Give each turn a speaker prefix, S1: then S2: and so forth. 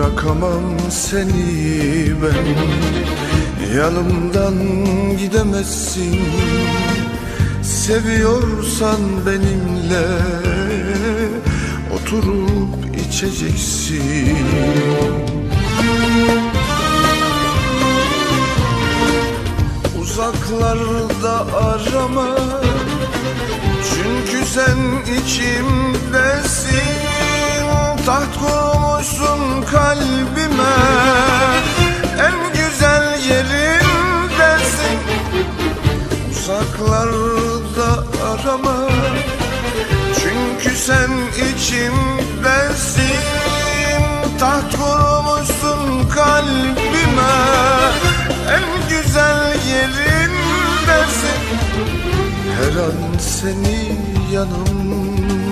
S1: Bırakamam seni ben. Yanımdan gidemezsin. Seviyorsan benimle Oturup içeceksin. Uzaklarda arama. Çünkü sen içimdesin Uzaklarda arama. Çünkü sen içimdesin Taht kurmuşsun kalbime. En güzel yerindesin. Her an seni yanımda